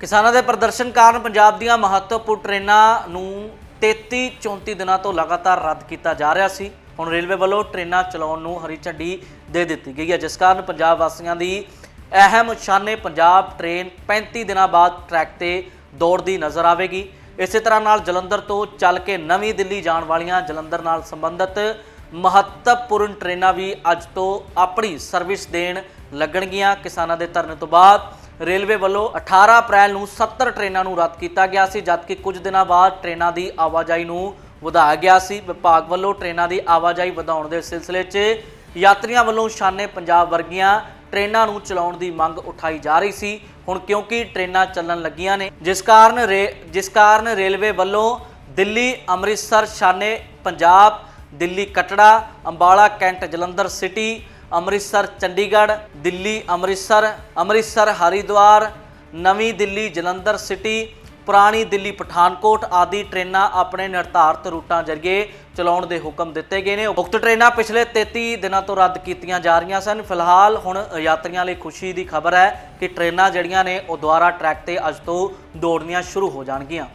ਕਿਸਾਨਾਂ ਦੇ ਪ੍ਰਦਰਸ਼ਨ ਕਾਰਨ ਪੰਜਾਬ ਦੀਆਂ ਮਹੱਤਵਪੂਰਨ ਟ੍ਰੇਨਾਂ ਨੂੰ 33 34 ਦਿਨਾਂ ਤੋਂ ਲਗਾਤਾਰ ਰੱਦ ਕੀਤਾ ਜਾ ਰਿਹਾ ਸੀ। ਹੁਣ ਰੇਲਵੇ ਵੱਲੋਂ ਟ੍ਰੇਨਾਂ ਚਲਾਉਣ ਨੂੰ ਹਰੀ ਝੰਡੀ ਦੇ ਦਿੱਤੀ ਗਈ ਹੈ, ਜਿਸ ਕਾਰਨ ਪੰਜਾਬ ਵਾਸੀਆਂ ਦੀ ਅਹਿਮ ਸ਼ਾਨੇ ਪੰਜਾਬ ਟ੍ਰੇਨ 35 ਦਿਨਾਂ ਬਾਅਦ ਟਰੈਕ ਤੇ ਦੌੜਦੀ ਨਜ਼ਰ ਆਵੇਗੀ। ਇਸੇ ਤਰ੍ਹਾਂ ਨਾਲ ਜਲੰਧਰ ਤੋਂ ਚੱਲ ਕੇ ਨਵੀਂ ਦਿੱਲੀ ਜਾਣ ਵਾਲੀਆਂ ਜਲੰਧਰ ਨਾਲ ਸੰਬੰਧਿਤ ਮਹੱਤਵਪੂਰਨ ਟ੍ਰੇਨਾਂ ਵੀ ਅੱਜ ਤੋਂ ਆਪਣੀ ਸਰਵਿਸ ਦੇਣ ਲੱਗਣਗੀਆਂ। ਕਿਸਾਨਾਂ ਦੇ ਧਰਨੇ ਤੋਂ ਬਾਅਦ ਰੇਲਵੇ ਵੱਲੋਂ 18 ਅਪ੍ਰੈਲ ਨੂੰ 70 ਟ੍ਰੇਨਾਂ ਨੂੰ ਰੱਦ ਕੀਤਾ ਗਿਆ ਸੀ ਜਦਕਿ ਕੁਝ ਦਿਨਾਂ ਬਾਅਦ ਟ੍ਰੇਨਾਂ ਦੀ ਆਵਾਜਾਈ ਨੂੰ ਵਧਾਇਆ ਗਿਆ ਸੀ। ਵਿਭਾਗ ਵੱਲੋਂ ਟ੍ਰੇਨਾਂ ਦੀ ਆਵਾਜਾਈ ਵਧਾਉਣ ਦੇ ਸਿਲਸਿਲੇ 'ਚ ਯਾਤਰੀਆਂ ਵੱਲੋਂ ਸ਼ਾਨੇ ਪੰਜਾਬ ਵਰਗੀਆਂ ਟ੍ਰੇਨਾਂ ਨੂੰ ਚਲਾਉਣ ਦੀ ਮੰਗ ਉਠਾਈ ਜਾ ਰਹੀ ਸੀ। ਹੁਣ ਕਿਉਂਕਿ ਟ੍ਰੇਨਾਂ ਚੱਲਣ ਲੱਗੀਆਂ ਨੇ, ਜਿਸ ਕਾਰਨ ਰੇ- ਜਿਸ ਕਾਰਨ ਰੇਲਵੇ ਵੱਲੋਂ ਦਿੱਲੀ, ਅੰਮ੍ਰਿਤਸਰ, ਸ਼ਾਨੇ, ਪੰਜਾਬ, ਦਿੱਲੀ, ਕਟੜਾ, ਅੰਬਾਲਾ, ਕੈਂਟ, ਜਲੰਧਰ ਸਿਟੀ ਅੰਮ੍ਰਿਤਸਰ, ਚੰਡੀਗੜ੍ਹ, ਦਿੱਲੀ, ਅੰਮ੍ਰਿਤਸਰ ਅੰਮ੍ਰਿਤਸਰ, ਹਰਿਦੁਆਰ, ਨਵੀਂ ਦਿੱਲੀ, ਜਲੰਧਰ ਸਿਟੀ, ਪੁਰਾਣੀ ਦਿੱਲੀ, ਪਠਾਨਕੋਟ ਆਦਿ ਟ੍ਰੇਨਾਂ ਆਪਣੇ ਨਿਰਧਾਰਤ ਰੂਟਾਂ ਜ਼ਰੀਏ ਚਲਾਉਣ ਦੇ ਹੁਕਮ ਦਿੱਤੇ ਗਏ ਨੇ। ਉਕਤ ਟ੍ਰੇਨਾਂ ਪਿਛਲੇ 33 ਦਿਨਾਂ ਤੋਂ ਰੱਦ ਕੀਤੀਆਂ ਜਾ ਰਹੀਆਂ ਸਨ। ਫਿਲਹਾਲ ਹੁਣ ਯਾਤਰੀਆਂ ਲਈ ਖੁਸ਼ੀ ਦੀ ਖਬਰ ਹੈ ਕਿ ਟ੍ਰੇਨਾਂ ਜਿਹੜੀਆਂ ਨੇ ਉਹ ਦੁਬਾਰਾ ਟਰੈਕ ਤੇ ਅੱਜ ਤੋਂ ਦੌੜਨੀਆਂ ਸ਼ੁਰੂ ਹੋ ਜਾਣਗੀਆਂ।